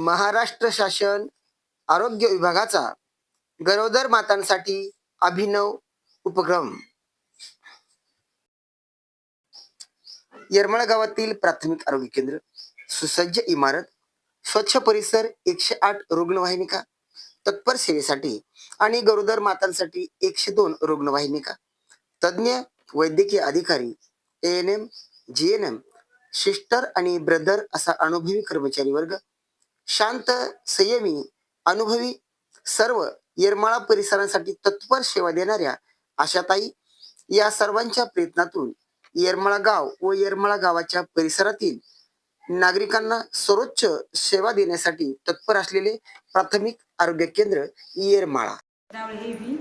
महाराष्ट्र शासन आरोग्य विभागाचा गरोदर मातांसाठी अभिनव उपक्रम. येरमाळा गावातील प्राथमिक आरोग्य केंद्र सुसज्ज इमारत स्वच्छ परिसर एकशे आठ रुग्णवाहिनिका तत्पर सेवेसाठी आणि गरोदर मातांसाठी एकशे दोन रुग्णवाहिनिका तज्ज्ञ वैद्यकीय अधिकारी N M G N M sister आणि ब्रदर असा अनुभवी कर्मचारी वर्ग शांत संयमी अनुभवी सर्व येरमाळा परिसरांसाठी तत्पर सेवा देणाऱ्या आशाताई या सर्वांच्या प्रयत्नातून येरमाळा गाव व येरमाळा गावाच्या परिसरातील नागरिकांना सर्वोच्च सेवा देण्यासाठी तत्पर असलेले प्राथमिक आरोग्य केंद्र येरमाळा. त्यावेळी ए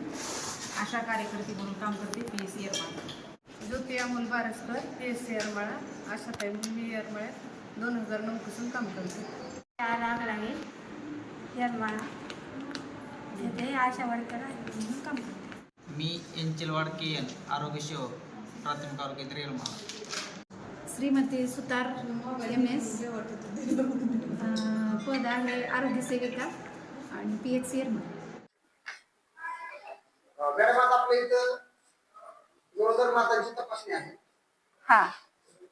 आशा कार्यकर्ती म्हणून काम करते P S C Yermala. Jyoti Amol Baraskar P S C Yermala. Ashatai मी यरमाळ्यात दोन हजार नऊ पासून काम करते. लागला आहे यरमाळा येथे आशा वर्कर आहे म्हणून काम करते. मी एंचलवाड के एन आरोग्य सेवक प्राथमिक आरोग्य केंद्र येरमाळा श्रीमती सुतार एम एस पद आहे आरोग्य सेविका आणि पी एच सी मॅडम आता आपल्या इथं गरोदर मातांची तपासणी आहे. हा.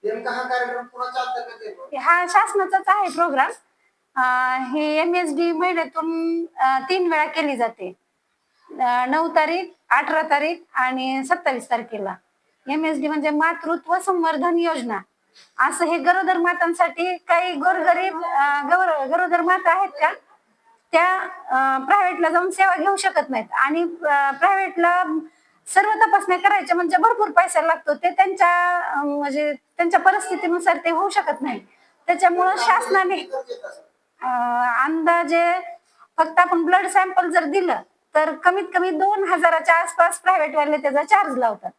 नेमका हा कार्यक्रम कोणाच्या अंतर्गत येतो हा शासनाचाच आहे प्रोग्राम हे एम एस डी महिन्यातून तीन वेळा केली जाते. नऊ तारीख अठरा तारीख आणि सत्तावीस तारखेला. एम एस डी म्हणजे मातृत्व संवर्धन योजना. असं हे गरोदर मातांसाठी काही गोरगरीब गरोदर माता आहेत का त्या प्रायव्हेटला जाऊन सेवा घेऊ शकत नाहीत. आणि प्रायव्हेटला सर्व तपासण्या करायच्या म्हणजे भरपूर पैसा लागतो. ते त्यांच्या म्हणजे त्यांच्या परिस्थितीनुसार ते होऊ शकत नाही. त्याच्यामुळं शासनाने अंदाजे फक्त आपण ब्लड सॅम्पल जर दिलं तर कमीत कमी दोन हजाराच्या आसपास प्रायव्हेट वाले त्याचा चार्ज लावतात.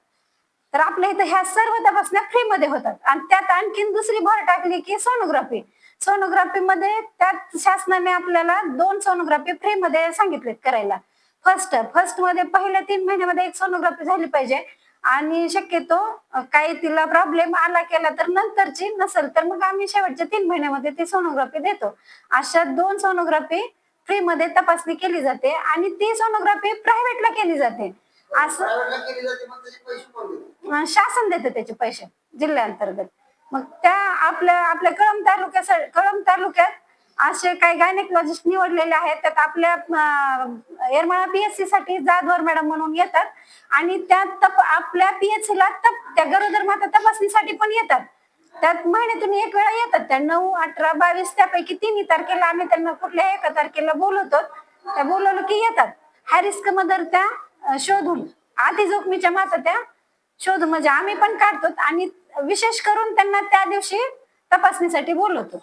तर आपल्या इथं ह्या सर्व तपासण्या फ्रीमध्ये होतात. आणि त्यात आणखीन दुसरी भर टाकली की सोनोग्राफी सोनोग्राफी मध्ये त्यात शासनाने आपल्याला दोन सोनोग्राफी फ्रीमध्ये सांगितलेत करायला. फर्स्ट फर्स्टमध्ये पहिल्या तीन महिन्यामध्ये एक सोनोग्राफी झाली पाहिजे. आणि शक्यतो काही तिला प्रॉब्लेम आला केला तर नंतरची नसेल तर मग आम्ही शेवटच्या तीन महिन्यामध्ये ती सोनोग्राफी देतो. अशा दोन सोनोग्राफी फ्री मध्ये तपासणी केली जाते आणि ती सोनोग्राफी प्रायव्हेटला केली जाते. असं शासन देते त्याचे पैसे जिल्ह्याअंतर्गत मग त्या आपल्या आपल्या कळंब तालुक्यात कळंब तालुक्यात असे काही गायनेकॉलॉजिस्ट निवडलेले आहेत त्यात आपल्या येरमाळा पीएचसी साठी जाधवर मॅडम म्हणून येतात. आणि त्या तप आपल्या पीएचसी ला तप त्या गरोदर माता तपासणीसाठी पण येतात. त्यात महिन्यातून एक वेळा येतात. त्या नऊ अठरा बावीस त्यापैकी तिन्ही तारखेला आम्ही त्यांना कुठल्या एका तारखेला बोलवतो. त्या बोलवलं की येतात. हाय रिस्क मदर त्या शोधून आधी जोखमीच्या माता त्या शोधून म्हणजे आम्ही पण काढतो. आणि विशेष करून त्यांना त्या दिवशी तपासणीसाठी बोलवतो.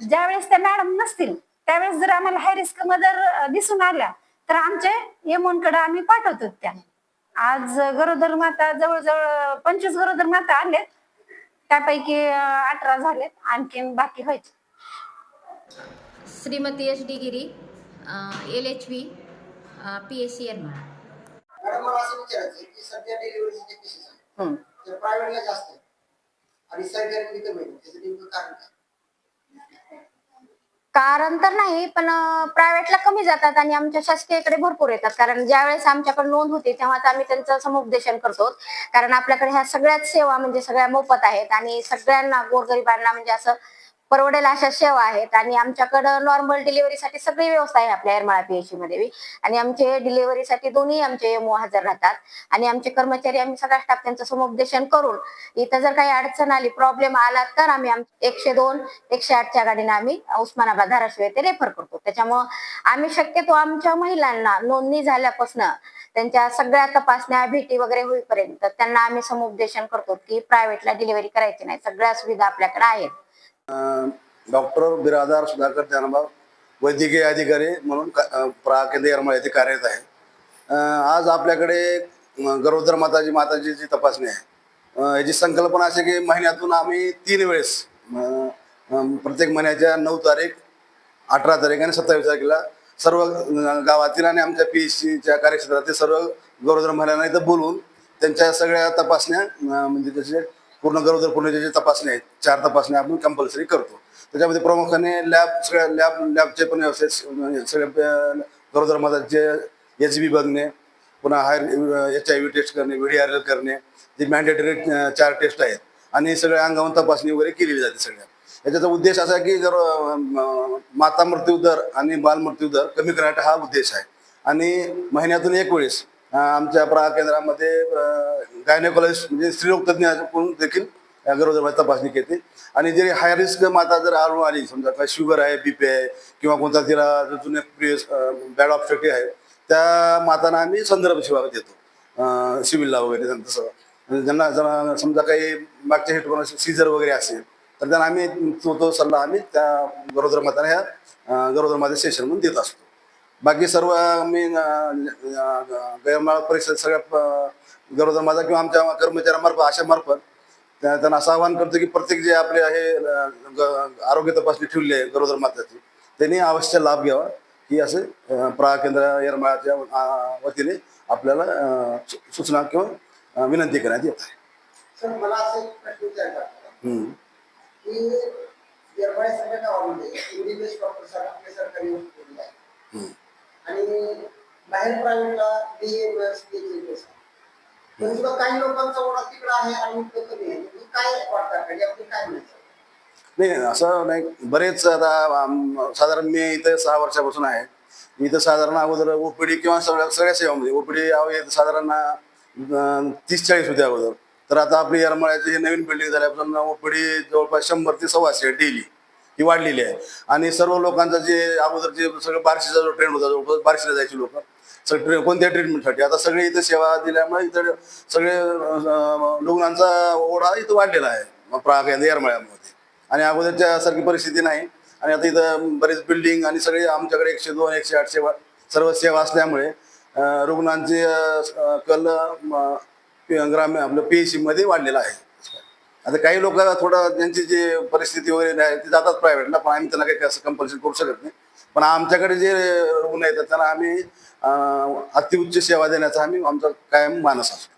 ज्यावेळेस त्या मॅडम नसतील त्यावेळेस जर आम्हाला हाय रिस्क मदर दिसून आल्या तर आमच्या यमोनकडे आम्ही पाठवतो त्या. आज गरोदर माता जवळजवळ पंचवीस गरोदर माता आलेत. त्यापैकी अठरा झालेत आणखीन बाकी व्हायचे. Shrimati H D Giri L H V P S C madam मला असं विचारायचं की सध्या डिलिव्हरीचे जे केसेस आहेत ते प्रायव्हेटला जास्त आणि सरकारी कमी आहे त्याचं नेमकं कारण काय? कारण तर नाही पण प्रायव्हेटला कमी जातात आणि आमच्या शासकीयकडे भरपूर येतात. कारण ज्यावेळेस आमच्याकडे नोंद होते तेव्हाच आम्ही त्यांचं समुपदेशन करतो. कारण आपल्याकडे ह्या सगळ्याच सेवा म्हणजे सगळ्या मोफत आहेत आणि सगळ्यांना गोरगरिबांना म्हणजे असं परवडेल अशा सेवा आहेत. आणि आमच्याकडं नॉर्मल डिलिव्हरीसाठी सगळी व्यवस्था आहे आपल्या येरमाळा पीएचसी मध्ये बी. आणि आमचे डिलिव्हरीसाठी दोन्ही आमचे एमओ हजर राहतात. आणि आमचे कर्मचारी आम्ही सगळा स्टाफ त्यांचं समुपदेशन करून इथं जर काही अडचण आली प्रॉब्लेम आला तर आम्ही एकशे दोन एकशे आठच्या गाडीने आम्ही उस्मानाबाद धाराशिव येथे रेफर करतो. त्याच्यामुळं आम्ही शक्यतो आमच्या महिलांना नोंदणी झाल्यापासून त्यांच्या सगळ्या तपासण्या भेटी वगैरे होईपर्यंत त्यांना आम्ही समुपदेशन करतो की प्रायव्हेटला डिलिव्हरी करायची नाही. सगळ्या सुविधा आपल्याकडे आहेत. डॉक्टर बिरादार सुधाकर जानबाब वैद्यकीय अधिकारी म्हणून प्रा केंद्र येरमाळा येथे कार्यरत आहे. आज आपल्याकडे गरोदर माताची माताजीची तपासणी आहे. याची संकल्पना अशी की महिन्यातून आम्ही तीन वेळेस प्रत्येक महिन्याच्या नऊ तारीख अठरा तारीख आणि सत्तावीस तारखेला सर्व गावातील आणि आमच्या पी एच सीच्या कार्यक्षेत्रातील सर्व गरोदर महिलांना इथं बोलून त्यांच्या सगळ्या तपासण्या म्हणजे त्याचे पूर्ण गरोदर पुण्याच्या जे तपासणी आहेत चार तपासण्या आपण कंपल्सरी करतो. त्याच्यामध्ये प्रामुख्याने लॅब सगळ्या लॅब लॅबचे पण व्यवसाय म्हणजे सगळ्या अं, गरोदर माताचे एच बी बघणे पुन्हा higher H I V test करणे व्हिडी आर एल करणे जे मॅन्डेटरी चार टेस्ट आहेत. आणि सगळ्या अंगावर तपासणी वगैरे केलेली जाते सगळ्या. याच्याचा उद्देश असा आहे की जर माता मृत्यू दर आणि बालमृत्यू दर कमी करण्याचा हा उद्देश आहे. आणि महिन्यातून एक वेळेस आमच्या प्रा केंद्रामध्ये गायनेकॉलॉजिस्ट म्हणजे स्त्रीरोग तज्ज्ञाकडून देखील या तपासणी घेते आणि जरी हाय रिस्क माता जर आढळून आली समजा काय शुगर आहे बी पी आहे किंवा कोणता तिला जुने प्रियस बॅड ऑब्स्ट्रक्टिव्ह आहे त्या मातांना आम्ही संदर्भ सेवा देतो. सिव्हिलला वगैरे तसं म्हणजे ज्यांना जर समजा काही मागच्या हेटून सीझर वगैरे असेल तर त्यांना आम्ही तो तो सल्ला आम्ही त्या गरोदर मातांना ह्या गरोदर माता सेशन म्हणून देत असतो. बाकी सर्व मी गैरमाळ परिषद सगळ्या गरोदर माझा किंवा आमच्या कर्मचाऱ्यांमार्फत आशामार्फत त्या- त्यांना असं आवाहन करतो की प्रत्येक जे आपले ग- आरोग्य तपासणी ठेवली आहे गरोदर माताची त्यांनी अवश्य लाभ घ्यावा ही असे प्रा केंद्र येरमाळ्याच्या अं, वतीने आपल्याला सूचना किंवा विनंती करण्यात येत आहे सर मला असं एक प्रश्न विचारायचा होता हम्म. की येरमाळ्यासारख्या गावामध्ये एमबीबीएस डॉक्टर आपले सरकारी हॉस्पिटल आहे. आणि बाहेर प्रायव्हेटला बीएमएस बीएमएस पण सुद्धा काही लोकांचा ओढा तिकडे आहे आणि इकडे कमी आहे. म्हणजे काय वाटतं? म्हणजे याबद्दल काय म्हणायचं नाही असं नाही. बरेच आता साधारण मी इथे सहा वर्षापासून आहे. मी इथं साधारण अगोदर ओपीडी किंवा सगळ्या सगळ्या सेवामध्ये ओपीडी साधारण तीस चाळीस होते अगोदर. तर आता आपली येरमाळ्याची नवीन बिल्डिंग झाल्यापासून ओपीडी जवळपास शंभर ते सव्वाशे डेली ही वाढलेली आहे. आणि सर्व लोकांचं जे अगोदर जे सगळं बार्शीचा जो ट्रेंड होता जवळपास बार्शीला जायचे लोक सगळे ट्रे कोणत्या ट्रीटमेंटसाठी आता सगळे इथं सेवा दिल्यामुळे इथं सगळे रुग्णांचा ओढा इथं वाढलेला आहे. प्राग येरमाळ्यामध्ये. आणि अगोदरच्या सारखी परिस्थिती नाही. आणि आता इथं बरेच बिल्डिंग आणि सगळे आमच्याकडे एकशे दोन एकशे आठ सेवा सर्व सेवा असल्यामुळे रुग्णांचे कल अं, ग्रामीण आपलं पी एच सीमध्ये वाढलेला आहे. आता काही लोक थोडं त्यांची जी परिस्थिती वगैरे आहे ती जातात प्रायव्हेटला पण आम्ही त्यांना काही असं कंपल्शन करू शकत नाही. पण आमच्याकडे जे रुग्ण येतात त्यांना आम्ही अतिउच्च सेवा देण्याचा आम्ही आमचा कायम मानस असतो.